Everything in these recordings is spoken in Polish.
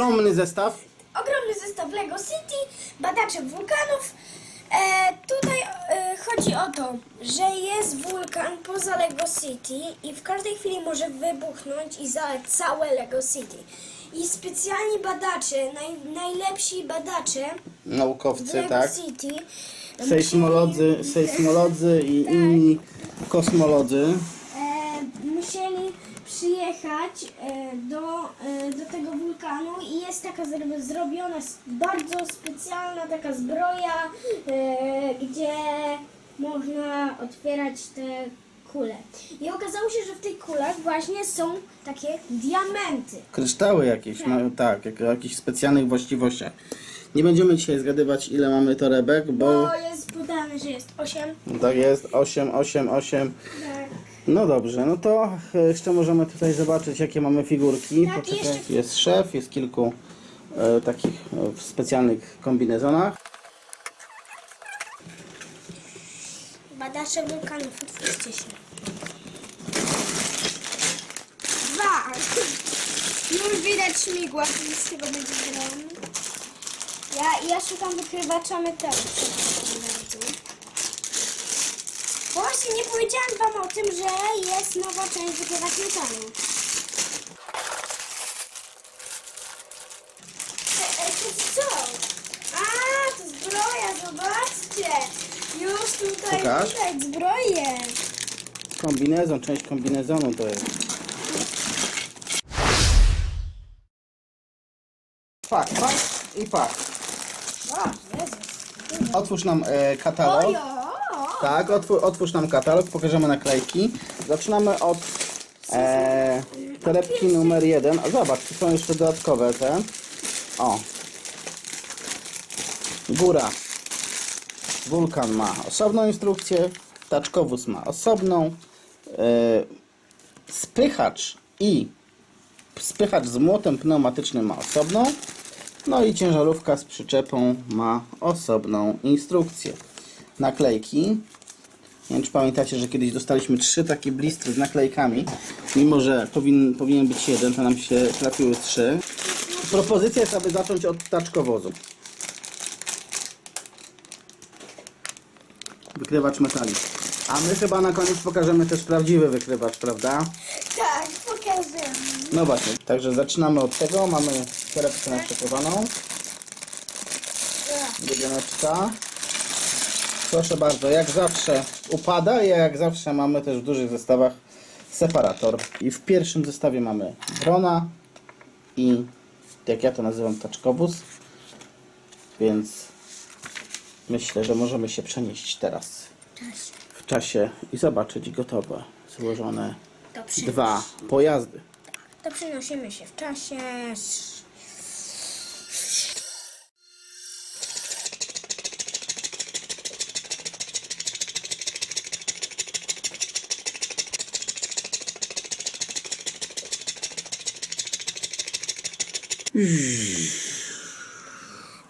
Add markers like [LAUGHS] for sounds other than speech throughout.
Ogromny zestaw. ogromny zestaw Lego City, badacze wulkanów. E, tutaj e, chodzi o to, że jest wulkan poza Lego City i w każdej chwili może wybuchnąć i zalać całe Lego City. I specjalni badacze, naj, najlepsi badacze w Naukowcy, Lego tak. City Sejsmolodzy, sejsmolodzy i [LAUGHS] inni kosmolodzy. E, do, e, do tego wulkanu i jest taka zro- zrobiona bardzo specjalna taka zbroja, e, gdzie można otwierać te kule. I okazało się, że w tych kulach właśnie są takie diamenty. Kryształy jakieś, mają tak, jak, jakichś specjalnych właściwościach. Nie będziemy dzisiaj zgadywać ile mamy torebek, bo Bo jest podane, że jest 8. tak jest 8, 8, 8. Tak. No dobrze, no to e, jeszcze możemy tutaj zobaczyć jakie mamy figurki. Tak, Poczekaj, jeszcze- Jest szef, jest kilku e, takich e, w specjalnych kombinezonach. Badacze wulkanów, otwórzcie się. Dwa. Już widać śmigła, więc z tego będzie dron. Ja, ja szukam wykrywacza metalu. Właśnie nie powiedziałam wam o tym, że jest nowa część wykrywacz metalu. E, e, To co? A, to zbroja, zobaczcie! Już tutaj Pokaż. widać zbroję. Kombinezon, część kombinezonu to jest. Pak, pak i pak. O, Jezus. Otwórz nam e, katalog. Ojo! Tak, otwór, otwórz nam katalog, pokażemy naklejki. Zaczynamy od e, torebki numer jeden. A zobacz, tu są jeszcze dodatkowe te. O. Góra. Wulkan ma osobną instrukcję, taczkowóz ma osobną, e, spychacz i spychacz z młotem pneumatycznym ma osobną, no i ciężarówka z przyczepą ma osobną instrukcję. Naklejki. Nie wiem, czy pamiętacie, że kiedyś dostaliśmy trzy takie blistry z naklejkami. Mimo, że powin, powinien być jeden, to nam się trafiły trzy. Propozycja jest, aby zacząć od taczkowozu. Wykrywacz metali. A my chyba na koniec pokażemy też prawdziwy wykrywacz, prawda? Tak, pokażę. No właśnie, także zaczynamy od tego. Mamy torebkę naszczekowaną. Jedyneczka. Proszę bardzo, jak zawsze upada jak zawsze mamy też w dużych zestawach separator. I w pierwszym zestawie mamy drona i jak ja to nazywam taczkobus. Więc myślę, że możemy się przenieść teraz w czasie i zobaczyć gotowe, złożone dwa pojazdy. to przenosimy się w czasie.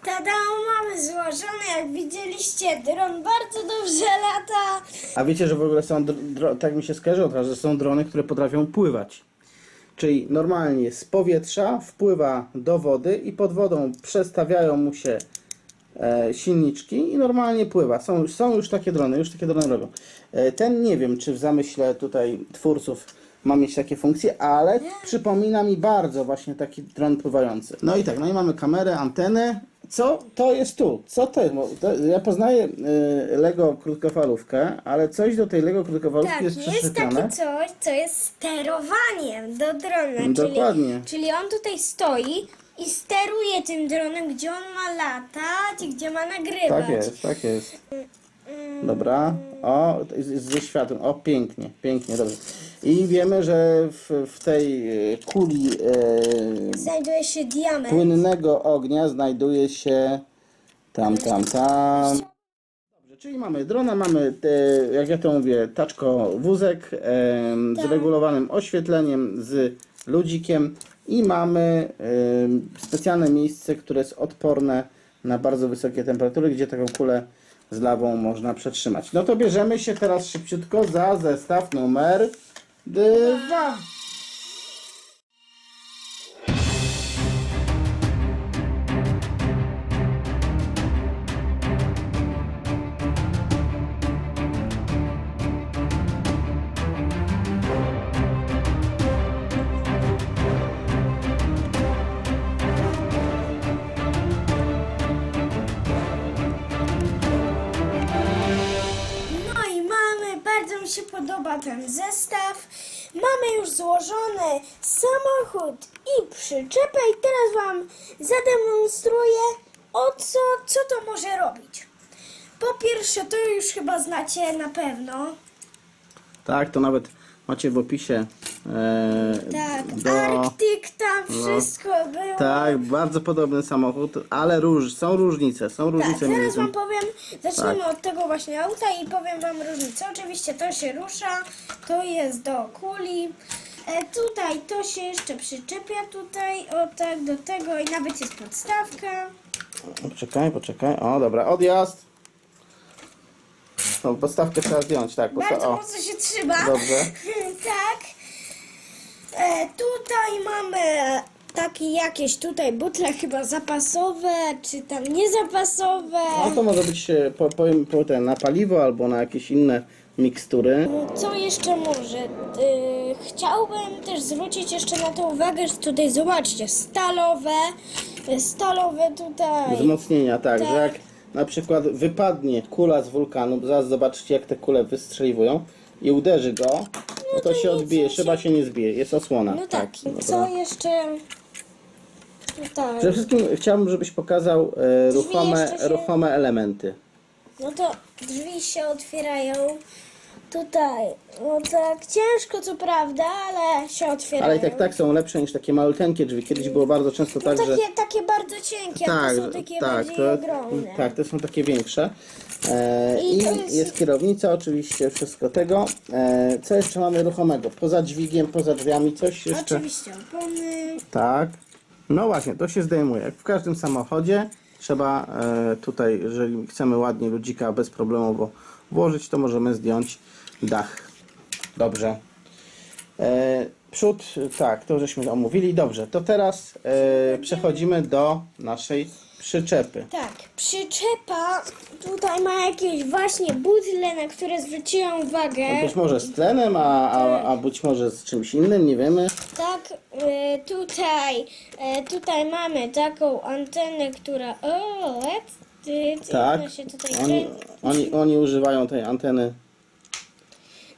Tada, mamy złożone, jak widzieliście, dron bardzo dobrze lata. A wiecie, że w ogóle są, tak mi się skojarzyło teraz, że są drony, które potrafią pływać. Czyli normalnie z powietrza wpływa do wody i pod wodą przestawiają mu się e, silniczki i normalnie pływa. Są, są już takie drony, już takie drony robią. E, ten nie wiem, czy w zamyśle tutaj twórców ma mieć takie funkcje, ale przypomina mi bardzo właśnie taki dron pływający. No i tak, no i mamy kamerę, antenę. Co to jest tu? Co to jest? Bo to, ja poznaję e, Lego krótkofalówkę, ale coś do tej Lego krótkofalówki Tak, jest jest przyczepione. takie coś, co jest sterowaniem do drona. Dokładnie. Czyli, czyli on tutaj stoi i steruje tym dronem, gdzie on ma latać i gdzie ma nagrywać. Tak jest, tak jest. Dobra. O, ze światłem. O, pięknie, pięknie, dobrze. I wiemy, że w, w tej e, kuli e, Znajduje się diament. płynnego ognia znajduje się tam, tam, tam. Dobrze, czyli mamy drona, mamy, e, jak ja to mówię, taczko wózek e, z regulowanym oświetleniem, z ludzikiem i mamy e, specjalne miejsce, które jest odporne na bardzo wysokie temperatury, gdzie taką kulę z lawą można przetrzymać. No to bierzemy się teraz szybciutko za zestaw numer dwa. Chyba ten zestaw. Mamy już złożony samochód i przyczepę i teraz Wam zademonstruję o co, co to może robić. Po pierwsze, to już chyba znacie na pewno. Tak, to nawet macie w opisie. E, Tak, do... Arctic tam wszystko było. Tak, bardzo podobny samochód, ale róż, są różnice, są Tak, różnice zaraz między Wam powiem, zaczniemy od tego właśnie auta i powiem Wam różnicę. Oczywiście to się rusza, to jest do kuli. E, tutaj to się jeszcze przyczepia tutaj, o tak, do tego i nawet jest podstawka. Poczekaj, poczekaj. O, dobra, odjazd. No, podstawkę trzeba zdjąć, tak. Posta- Bardzo o, mocno się trzyma. Dobrze. [LAUGHS] tak. E, tutaj mamy takie jakieś tutaj butle chyba zapasowe, czy tam niezapasowe. no to może być e, po, po, po ten, na paliwo albo na jakieś inne mikstury. Co jeszcze może? Yy, chciałbym też zwrócić jeszcze na to uwagę, że tutaj zobaczcie, stalowe, y, stalowe tutaj. Wzmocnienia, tak, Tak. że jak na przykład wypadnie kula z wulkanu, zaraz zobaczcie jak te kule wystrzeliwują i uderzy go, no to to się odbije, szyba się nie zbije, jest osłona. No tak, dobra. co jeszcze tutaj? Przede wszystkim chciałbym, żebyś pokazał e, ruchome, jeszcze się- ruchome elementy. No to drzwi się otwierają tutaj. No tak, ciężko co prawda, ale się otwierają. Ale i tak tak są lepsze niż takie maluteńkie drzwi. Kiedyś było bardzo często No tak, że... takie, takie bardzo cienkie, a Tak, to są takie tak, bardziej to, ogromne. tak, to są takie większe. E, I I jest... jest- kierownica, oczywiście, wszystko tego. E, co jeszcze mamy ruchomego? Poza dźwigiem, poza drzwiami, coś jeszcze? Oczywiście opony. Tak. No właśnie, to się zdejmuje. Jak w każdym samochodzie trzeba e, tutaj, jeżeli chcemy ładnie ludzika bezproblemowo włożyć, to możemy zdjąć dach. Dobrze. E, przód, tak, to żeśmy omówili. Dobrze, to teraz e, przechodzimy do naszej przyczepy. Tak, przyczepa tutaj ma jakieś właśnie butle, na które zwróciłem uwagę. Być może z tlenem, a, a, a być może z czymś innym, nie wiemy. Tak, e, tutaj, e, tutaj mamy taką antenę, która. O, ty, ty, Tak, ona się tutaj oni, oni, oni używają tej anteny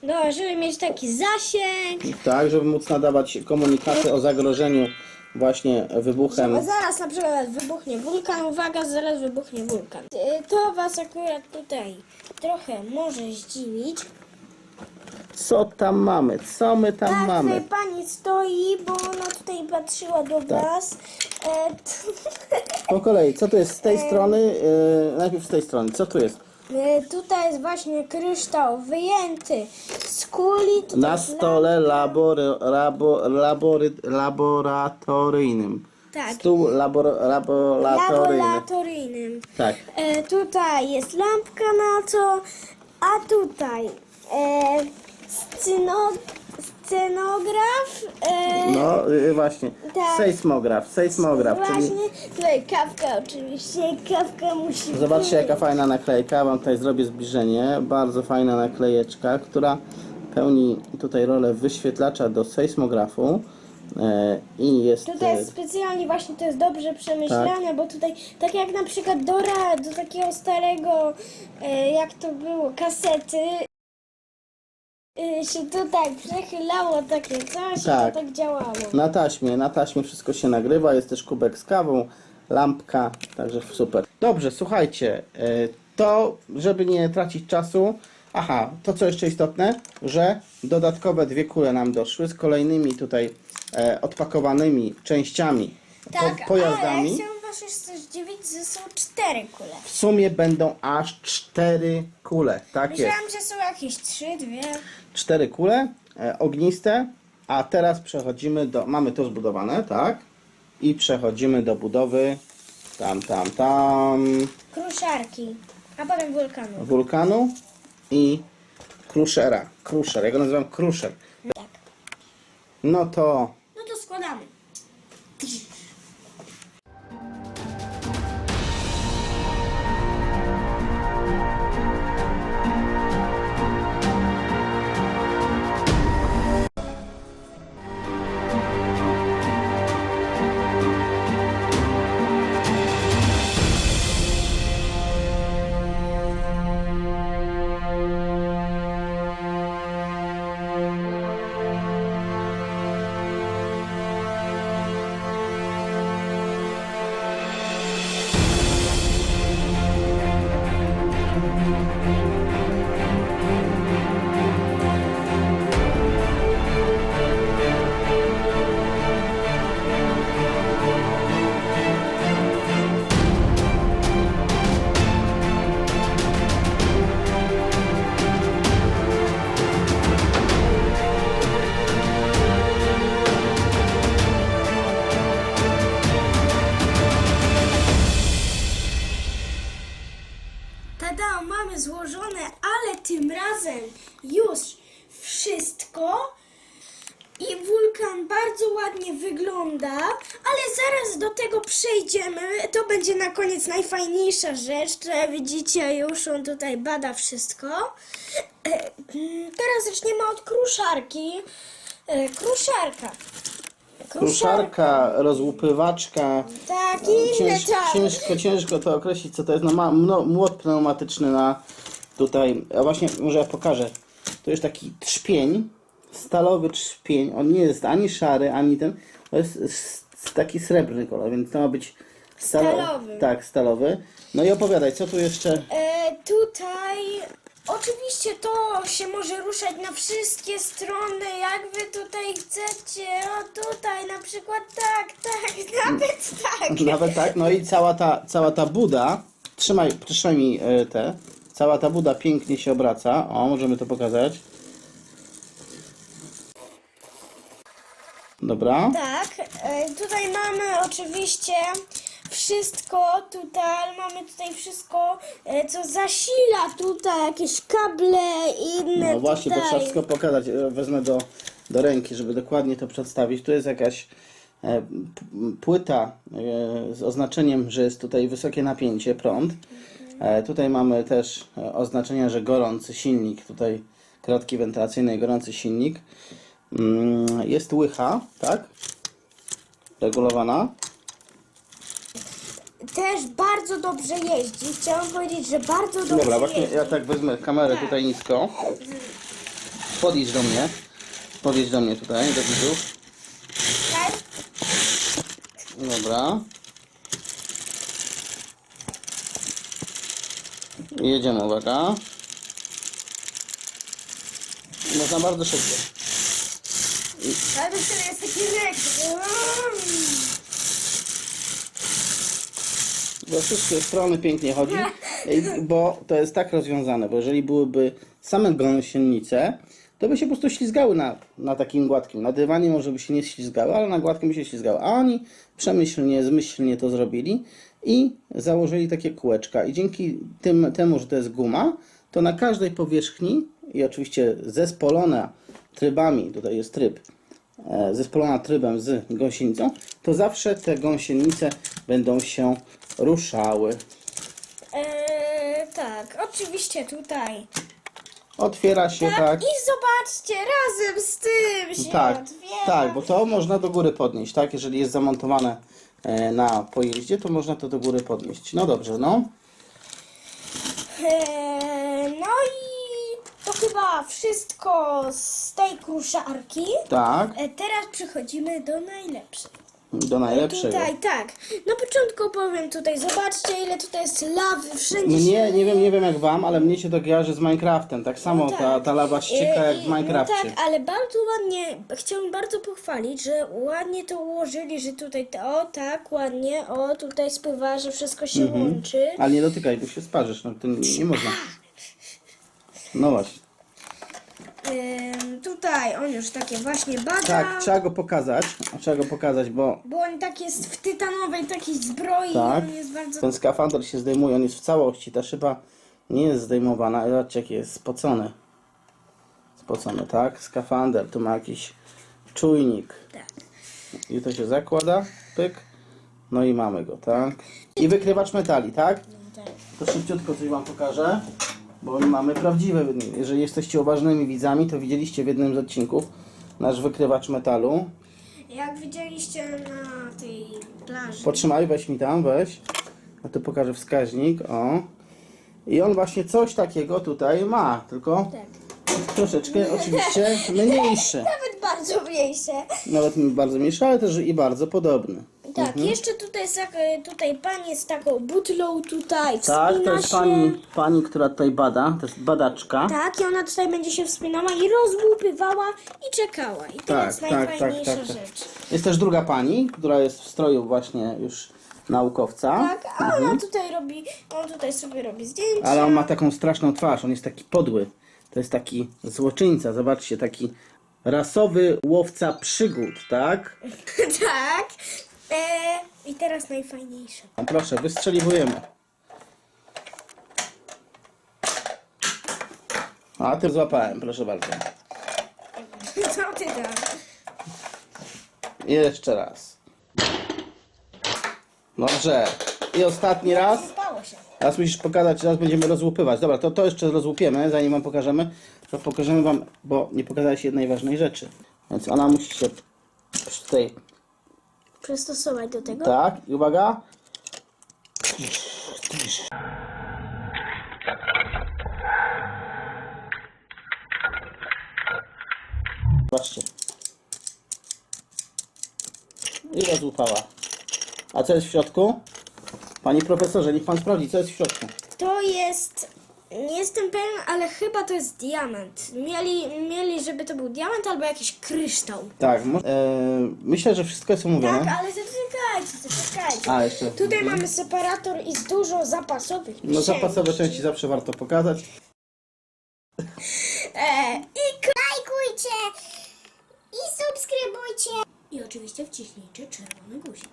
No, żeby mieć taki zasięg. Tak, żeby móc nadawać komunikaty o zagrożeniu właśnie wybuchem. Zaraz na przykład wybuchnie wulkan, uwaga, zaraz wybuchnie wulkan. E, To was akurat tutaj trochę może zdziwić. Co tam mamy? Co my tam Tak, mamy? tutaj pani stoi, bo ona tutaj patrzyła do was. E, t- Po kolei, co tu jest z tej [LAUGHS] strony? Yy, najpierw z tej strony, co tu jest? E, tutaj jest właśnie kryształ wyjęty z kuli. Tutaj Na jest stole labory, labo, labory, laboratoryjnym. Tak. Stół labor, laboratoryjny. laboratoryjnym. Tak. E, tutaj jest lampka na to, a tutaj e, sceno, scenograf. E, No yy, właśnie. Tak. Sejsmograf, sejsmograf, czyli Właśnie, tutaj kawka oczywiście, kawka musi Zobaczcie być. jaka fajna naklejka, wam tutaj zrobię zbliżenie. Bardzo fajna naklejeczka, która pełni tutaj rolę wyświetlacza do sejsmografu. E, I jest. Tutaj jest specjalnie właśnie to jest dobrze przemyślane, bo tutaj tak jak na przykład do, ra, do takiego starego, e, jak to było, kasety, e, się tutaj przechylało takie coś Tak. i to tak działało. Na taśmie, na taśmie wszystko się nagrywa, jest też kubek z kawą, lampka, także super. Dobrze, słuchajcie, e, to żeby nie tracić czasu, aha, to co jeszcze istotne, że dodatkowe dwie kule nam doszły z kolejnymi tutaj e, odpakowanymi częściami, Tak, po, ale pojazdami. chciałam was jeszcze zdziwić, że są cztery kule. W sumie będą aż cztery kule, tak jest. Myślałam, że są jakieś trzy, dwie. Cztery kule e, ogniste, a teraz przechodzimy do, mamy to zbudowane, tak? I przechodzimy do budowy tam, tam, tam Kruszarki, a potem wulkanu. wulkanu i kruszera. Kruszer, ja go nazywam kruszer. Tak. No to No to składamy. Koniec najfajniejsza rzecz. Tutaj widzicie, już on tutaj bada wszystko. E, [CLEARS THROAT] Teraz zaczniemy od kruszarki. E, Kruszarka. Kruszarka, rozłupywaczka. Tak, i inne Cięż, tam. ciężko, ciężko to określić, co to jest. No, ma mno, młot pneumatyczny na tutaj. A właśnie, może ja pokażę. To jest taki trzpień, stalowy trzpień. On nie jest ani szary, ani ten. To jest taki srebrny kolor, więc to ma być stalo- Stalowy. Tak, stalowy. No i opowiadaj, co tu jeszcze. E, tutaj oczywiście to się może ruszać na wszystkie strony, jak wy tutaj chcecie. O tutaj na przykład tak, tak, [LAUGHS] nawet tak. Nawet tak, no i cała ta, cała ta buda, trzymaj, trzymaj mi e, te, cała ta buda pięknie się obraca, o, możemy to pokazać. Dobra, Tak, e, tutaj mamy oczywiście wszystko tutaj, mamy tutaj wszystko, e, co zasila tutaj, jakieś kable i inne no właśnie, to tutaj. trzeba wszystko pokazać, E, wezmę do, do ręki, żeby dokładnie to przedstawić. Tu jest jakaś e, p- płyta e, z oznaczeniem, że jest tutaj wysokie napięcie, prąd. E, tutaj mamy też e, oznaczenie, że gorący silnik, tutaj kratki wentylacyjne i gorący silnik. Mm, Jest łycha, tak? Regulowana. Też bardzo dobrze jeździ. Chciałam powiedzieć, że bardzo dobrze Dobra, właśnie jeździ. ja tak wezmę kamerę tutaj nisko. Podjedź do mnie. Podjedź do mnie tutaj, do widzów. Tak? Dobra. Jedziemy, uwaga. Można bardzo szybko. Ale to jest taki ryk. We wszystkie strony pięknie chodzi, bo to jest tak rozwiązane, bo jeżeli byłyby same gąsienice, to by się po prostu ślizgały na, na takim gładkim. Na dywanie może by się nie ślizgały, ale na gładkim by się ślizgały. A oni przemyślnie, zmyślnie to zrobili i założyli takie kółeczka. I dzięki tym, temu, że to jest guma, to na każdej powierzchni i oczywiście zespolona trybami, tutaj jest tryb, zespolona trybem z gąsienicą, to zawsze te gąsienice będą się ruszały. Eee, tak, oczywiście tutaj. Otwiera się Tak, tak. i zobaczcie, razem z tym się Tak, otwiera. tak, bo to można do góry podnieść, tak? Jeżeli jest zamontowane e, na pojeździe, to można to do góry podnieść. No dobrze, no. Eee, no i to chyba wszystko z tej kruszarki. Tak, E, teraz przechodzimy do najlepszej. do najlepszego. Tutaj, tak. Na początku powiem tutaj, zobaczcie ile tutaj jest lawy, wszędzie się... Mnie, nie wiem, nie wiem jak wam, ale mnie się to kojarzy z Minecraftem. Tak samo tak. ta, ta lawa ścieka E, jak w i- Minecrafcie. No tak, ale bardzo ładnie, chciałbym bardzo pochwalić, że ładnie to ułożyli, że tutaj, to, o tak, ładnie, o tutaj spływa, że wszystko się Mhm. łączy. Ale nie dotykaj, bo się sparzysz, no to nie, nie można. No właśnie. Ym, tutaj on już takie właśnie bada, Tak, trzeba go pokazać. Trzeba go pokazać, bo bo on tak jest w tytanowej takiej zbroi, Tak. on jest bardzo... ten skafander się zdejmuje, on jest w całości. Ta szyba nie jest zdejmowana. ale Zobaczcie, jaki jest spocony. Spocony, tak? Skafander, tu ma jakiś czujnik. Tak. I to się zakłada, pyk. No i mamy go, tak? I wykrywacz metali, tak? tak. To szybciutko coś Wam pokażę, bo my mamy prawdziwe. Jeżeli jesteście uważnymi widzami, to widzieliście w jednym z odcinków nasz wykrywacz metalu. Jak widzieliście na tej plaży, Potrzymaj, weź mi tam, weź. A tu pokażę wskaźnik, o. I on właśnie coś takiego tutaj ma, tylko tak. troszeczkę oczywiście [LAUGHS] mniejszy. Nawet bardzo mniejsze. Nawet bardzo mniejszy, ale też i bardzo podobny. Tak, jeszcze tutaj jest, tak, tutaj pan jest taką butlą tutaj, wspina Tak, to jest się. pani, pani, która tutaj bada, to jest badaczka. Tak, i ona tutaj będzie się wspinała i rozłupywała i czekała. I to Tak, jest tak, tak, najfajniejsza tak, tak. rzecz. Jest też druga pani, która jest w stroju właśnie już naukowca. Tak, a ona tutaj robi, on tutaj sobie robi zdjęcia. Mhm. Ale on ma taką straszną twarz, on jest taki podły. To jest taki złoczyńca, zobaczcie, taki rasowy łowca przygód, tak? [LAUGHS] tak. E, I teraz najfajniejsze. A proszę, wystrzeliwujemy. A, ty złapałem, proszę bardzo. Co ty tam? Jeszcze raz. Dobrze. I ostatni raz. Spało się. Teraz musisz pokazać, teraz będziemy rozłupywać. Dobra, to, to jeszcze rozłupiemy, zanim wam pokażemy. To pokażemy wam, bo nie pokazałeś jednej ważnej rzeczy. Więc ona musi się tutaj, Przystosować do tego. tak, i uwaga. Zobaczcie. I rozłupała. A co jest w środku? Panie profesorze, niech pan sprawdzi, co jest w środku. To jest. Nie jestem pewien, ale chyba to jest diament. Mieli, mieli żeby to był diament albo jakiś kryształ. Tak, mo- e, myślę, że wszystko jest omówione. Tak, ale zaczekajcie, zaczekajcie. A, jeszcze. Tutaj mamy separator i z dużo zapasowych No części. zapasowe części zawsze warto pokazać. E, I lajkujcie! I subskrybujcie! I oczywiście wciśnijcie czerwony guzik.